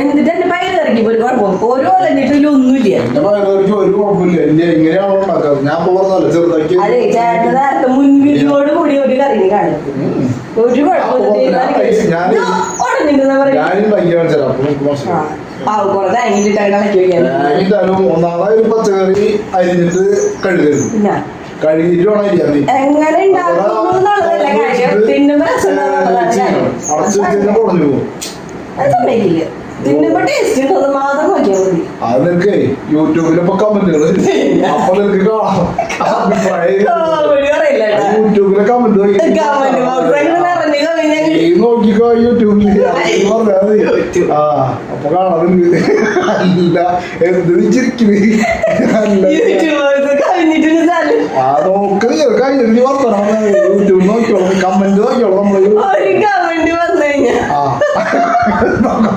എന്നിട്ട് എന്റെ പയർ ഇറക്കി ഒരു കുഴപ്പം ഓരോ എന്നിട്ടില്ല ഒന്നുമില്ല. എന്റെ പയറുകൾക്ക് ഒരു കുഴപ്പമില്ല. എങ്ങനെയാണോ ഉണ്ടാക്കാറ്? ഞാൻ പറഞ്ഞല്ലോ ചെറുതാക്കി. അതെ ചേട്ടൻ നേരത്തെ മുൻവിധിയോട് കൂടി ഒരു കറിന് കാണിക്കും ഒരു കുഴപ്പമില്ല എന്തായാലും ഒന്നാമതായി ഒരു പച്ചക്കറി അരിഞ്ഞിട്ട് കഴുകരുത്. കഴുകിയിട്ട് വേണം അരിയാൻ. അടച്ചു വെച്ച് കുറഞ്ഞു പോകും. അത് നിനക്ക് യൂട്യൂബിലിപ്പോ കമന്റുകൾ. അപ്പൊ നിനക്ക് കാണാം. യൂട്യൂബിലെ കമന്റ് നോക്കിക്കോ യൂട്യൂബിൽ. അത് ആ അപ്പൊ കാണാറുണ്ട്. അല്ല എന്ത് ചിരിക്കുന്നത് ആ നോക്ക്. കഴിഞ്ഞിട്ട് യൂട്യൂബ് നോക്കിയോളൂ കമന്റ് നോക്കിയോളൂ നമ്മൾ. 啊，报告。